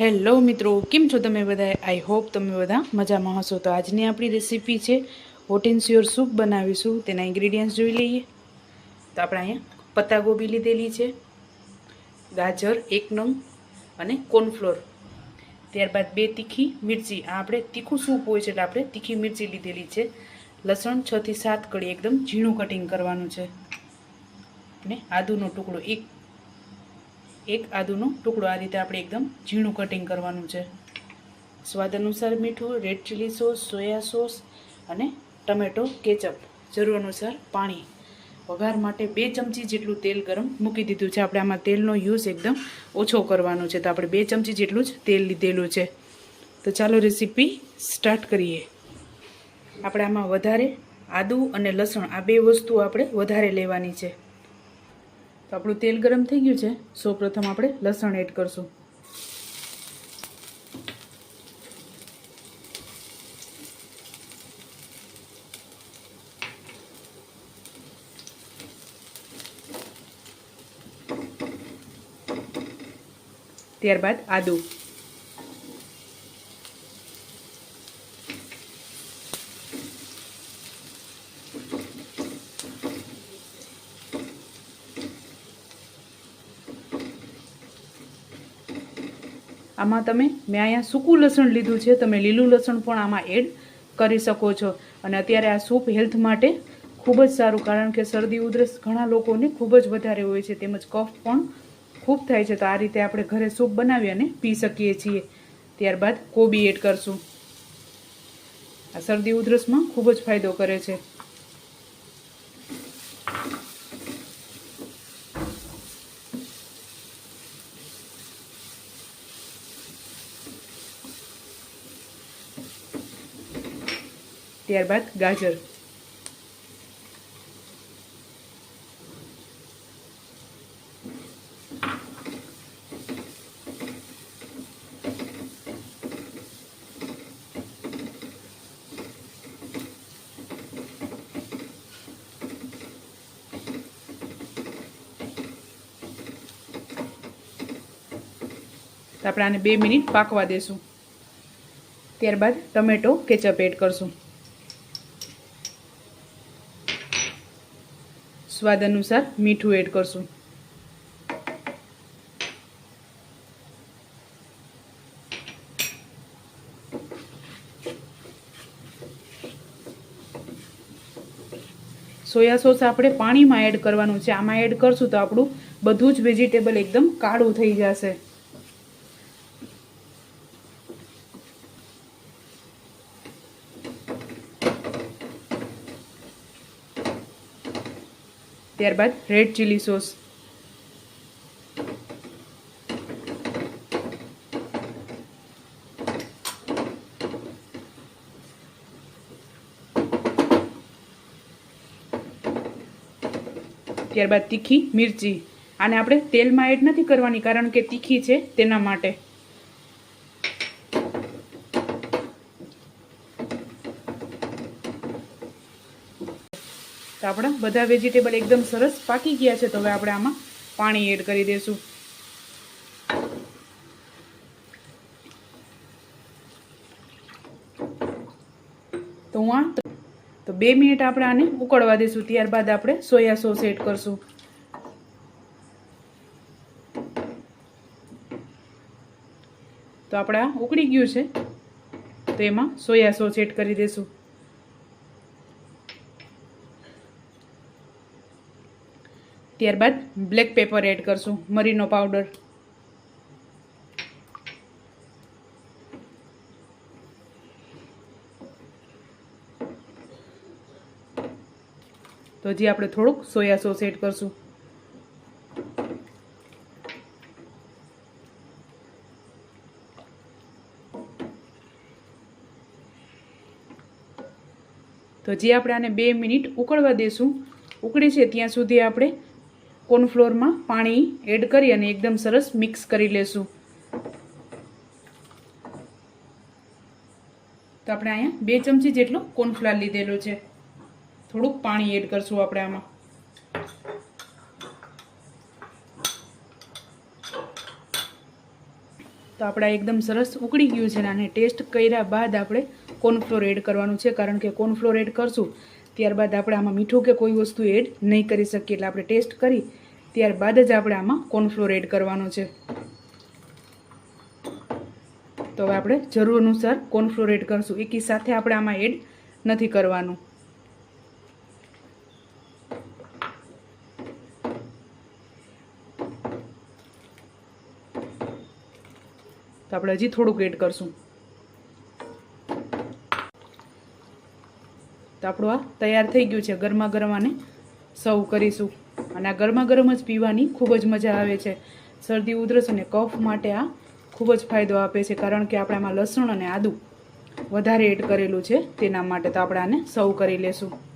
Hello મિત્રો, કેમ છો તમે બધા આઈ હોપ તમે બધા મજામાં હશો. તો આજની આપણી રેસીપી છે હોટ એન્ડ સ્યોર સૂપ બનાવીશું. તેના ઇન્ગ્રીડિયન્ટ્સ જોઈ લઈએ. તો આપણે અહીંયા પત્તાગોબી લીધેલી છે, ગાજર એક નંગ અને કોર્નફ્લોર ત્યારબાદ બે તીખી મિરચી. આ આપણે તીખું સૂપ હોય છે એટલે આપણે તીખી મિરચી લીધેલી છે. લસણ છથી સાત કળી એકદમ ઝીણું કટિંગ કરવાનું છે. અને આદુનો ટુકડો એક એક આદુનો ટુકડો આ રીતે આપણે એકદમ ઝીણું કટિંગ કરવાનું છે. સ્વાદ અનુસાર મીઠું red chilli sauce soya sauce અને ટમેટો કેચઅપ જરૂર અનુસાર પાણી. વઘાર માટે બે ચમચી જેટલું તેલ ગરમ મૂકી દીધું છે. આપણે આમાં તેલનો યુઝ એકદમ ઓછો કરવાનો છે. તો આપણે બે ચમચી જેટલું જ તેલ લીધેલું છે. તો ચાલો રેસીપી સ્ટાર્ટ કરીએ. આપણે આમાં વધારે આદું અને લસણ આ બે વસ્તુ આપણે વધારે લેવાની છે. તો આપણું તેલ ગરમ થઈ ગયું છે. સૌ પ્રથમ આપણે લસણ એડ કરશું. ત્યારબાદ આદુ. આમાં તમે, મેં અહીંયા સૂકું લસણ લીધું છે, તમે લીલું લસણ પણ આમાં એડ કરી શકો છો. અને અત્યારે આ સૂપ હેલ્થ માટે ખૂબ જ સારું, કારણ કે શરદી ઉધરસ ઘણા લોકોને ખૂબ જ વધારે હોય છે, તેમજ કફ પણ ખૂબ થાય છે. તો આ રીતે આપણે ઘરે સૂપ બનાવી અને પી શકીએ છીએ. ત્યારબાદ કોબી એડ કરશું. આ શરદી ઉધરસમાં ખૂબ જ ફાયદો કરે છે. ત્યારબાદ ગાજર. આપણે આને બે મિનિટ પાકવા દેશું. ત્યારબાદ ટમેટો કેચઅપ એડ કરશું. સ્વાદ અનુસાર મીઠું એડ કરશું. સોયા સોસ આપણે પાણીમાં એડ કરવાનું છે. આમાં એડ કરશું તો આપણું બધું જ વેજીટેબલ એકદમ કાળું થઈ જશે. ત્યારબાદ રેડ ચીલી સોસ ત્યારબાદ તીખી મિરચી. આને આપણે તેલમાં એડ નથી કરવાની કારણ કે તીખી છે તેના માટે. તો આપણા બધા વેજીટેબલ એકદમ સરસ પાકી ગયા છે. તો હવે આપણે આમાં પાણી એડ કરી દઈશું તો હું આ તો બે મિનિટ આપણે આને ઉકળવા દઈશું ત્યારબાદ આપણે સોયા સોસ એડ કરશું. તો આપણે આ ઉકળી ગયું છે. તો એમાં સોયા સોસ એડ કરી દઈશું ત્યારબાદ બ્લેક પેપર એડ કરશું, મરીનો પાવડર તો હજી આપણે થોડુંક સોયા સોસ એડ કરશું. તો જે આપણે આને બે મિનિટ ઉકળવા દઈશું ઉકળે છે ત્યાં સુધી આપણે કોર્નફ્લોરમાં પાણી એડ કરી અને એકદમ સરસ મિક્સ કરી લેશું. તો આપણે અહીંયા બે ચમચી જેટલો કોર્નફ્લાર લીધેલો છે. થોડુંક પાણી એડ કરશું આપણે આમાં. તો આપણા એકદમ સરસ ઉકળી ગયું છે ને આને ટેસ્ટ કર્યા બાદ આપણે કોર્નફ્લોર એડ કરવાનું છે. કારણ કે કોર્નફ્લોર એડ કરશું ત્યારબાદ આપણે આમાં મીઠું કે કોઈ વસ્તુ એડ નહીં કરી શકીએ એટલે આપણે ટેસ્ટ કરી, ત્યારબાદ જ આપણે આમાં કોર્નફ્લોર એડ કરવાનો છે. તો હવે આપણે જરૂર અનુસાર કોર્નફ્લોર એડ કરશું. એકી સાથે આપણે આમાં એડ નથી કરવાનું. તો આપણે હજી થોડુંક એડ કરશું. તો આપણું આ તૈયાર થઈ ગયું છે ગરમા ગરમ આને સર્વ કરીશું. અને આ ગરમા ગરમ જ પીવાની ખૂબ જ મજા આવે છે. શરદી, ઉધરસ અને કફ માટે આ ખૂબ જ ફાયદો આપે છે, કારણ કે આપણે આમાં લસણ અને આદું વધારે એડ કરેલું છે, તેના માટે તો આપણે આને સર્વ કરી લેશું.